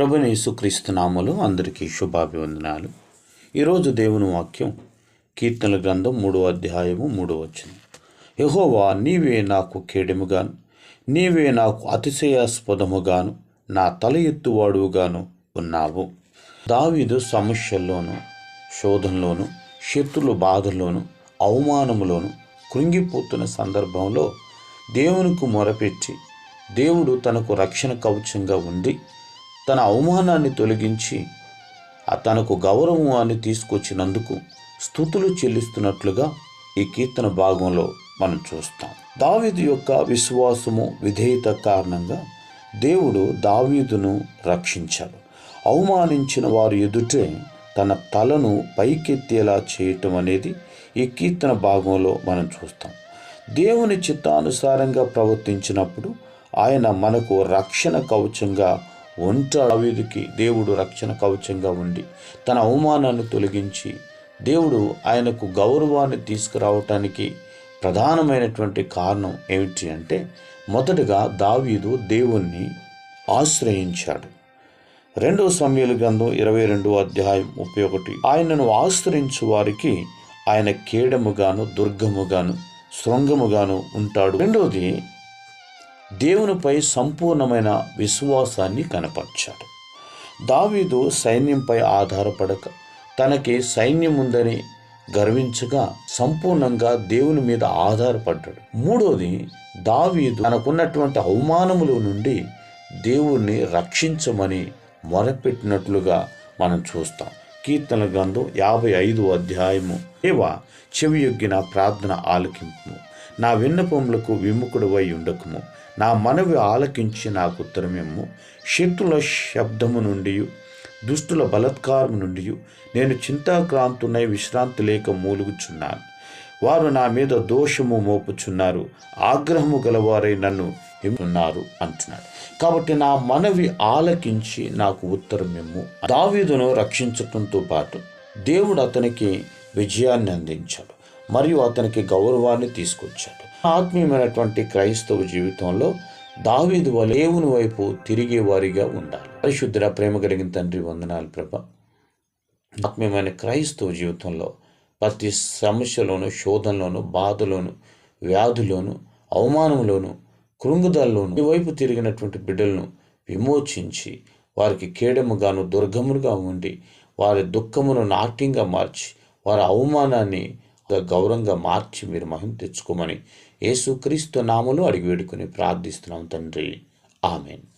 ప్రభుని యేసుక్రీస్తు నామలు అందరికీ శుభాభివందనాలు. ఈరోజు దేవుని వాక్యం కీర్తనల గ్రంథం మూడో అధ్యాయము మూడో వచ్చింది యహోవా నీవే నాకు కేడెముగాను నీవే నాకు అతిశయాస్పదముగాను నా తల ఎత్తువాడుగాను ఉన్నావు. దావీదు సమస్యల్లోనూ శోధంలోను శత్రుల బాధల్లోను అవమానములోను కృంగిపోతున్న సందర్భంలో దేవునికి మొరపెట్టి దేవుడు తనకు రక్షణ కవచంగా ఉండి తన అవమానాన్ని తొలగించి తనకు గౌరవాన్ని తీసుకొచ్చినందుకు స్థుతులు చెల్లిస్తున్నట్లుగా ఈ కీర్తన భాగంలో మనం చూస్తాం. దావీదు యొక్క విశ్వాసము విధేయత కారణంగా దేవుడు దావీదును రక్షించాడు. అవమానించిన వారు ఎదుటే తన తలను పైకెత్తేలా చేయటం అనేది ఈ కీర్తన భాగంలో మనం చూస్తాం. దేవుని చిత్తానుసారంగా ప్రవర్తించినప్పుడు ఆయన మనకు రక్షణ కవచంగా ఒంట దావీదుకి దేవుడు రక్షణ కవచంగా ఉండి తన అవమానాన్ని తొలగించి దేవుడు ఆయనకు గౌరవాన్ని తీసుకురావటానికి ప్రధానమైనటువంటి కారణం ఏమిటి అంటే మొదటగా దావీదు దేవుణ్ణి ఆశ్రయించాడు. రెండవ సమయాల గ్రంథం ఇరవై రెండవ అధ్యాయం ముప్పై ఒకటి. ఆయనను ఆశ్రయించు వారికి ఆయన కేడముగాను దుర్గముగాను శృంగముగాను ఉంటాడు. రెండవది దేవునిపై సంపూర్ణమైన విశ్వాసాన్ని కనపరిచాడు. దావీదు సైన్యంపై ఆధారపడక తనకి సైన్యం ఉందని గర్వించగా సంపూర్ణంగా దేవుని మీద ఆధారపడ్డాడు. మూడోది దావీదు తనకున్నటువంటి అవమానముల నుండి దేవుణ్ణి రక్షించమని మొరపెట్టినట్లుగా మనం చూస్తాం. కీర్తన గ్రంథం యాభై ఐదు అధ్యాయము. దేవా చెవియొగ్గిన ప్రార్థన ఆలకింపు నా విన్నపములకు విముఖుడువై ఉండకుము. నా మనవి ఆలకించి నాకు ఉత్తరమేమో శత్రుల శబ్దము నుండి దుష్టుల బలత్కారం నుండి నేను చింతాక్రాంతునై విశ్రాంతి లేక మూలుగుచున్నాను. వారు నా మీద దోషము మోపుచున్నారు. ఆగ్రహము గలవారై నన్ను ఉన్నారు అంటున్నాడు. కాబట్టి నా మనవి ఆలకించి నాకు ఉత్తరం ఇమ్ము దావీదును రక్షించటంతో పాటు దేవుడు అతనికి విజయాన్ని అందించాడు. మరియు అతనికి గౌరవాన్ని తీసుకొచ్చాడు. ఆత్మీయమైనటువంటి క్రైస్తవ జీవితంలో దావీదు వల్ల దేవుని వైపు తిరిగే వారిగా ఉండాలి. పరిశుద్ధ ప్రేమ కలిగిన తండ్రి వందనాలు ప్రభ. ఆత్మీయమైన క్రైస్తవ జీవితంలో ప్రతి సమస్యలోను శోధనలోను బాధలోను వ్యాధులోను అవమానంలోను కృంగుదల్లోను ఈ వైపు తిరిగినటువంటి బిడ్డలను విమోచించి వారికి కేడముగాను దుర్గములుగా ఉండి వారి దుఃఖమును నాట్యంగా మార్చి వారి అవమానాన్ని గౌరవంగా మార్చి మీరు మహిమ తెచ్చుకోమని యేసుక్రీస్తు నామలో అడిగి వేడుకొని ప్రార్థిస్తున్నాం తండ్రి. ఆమెన్.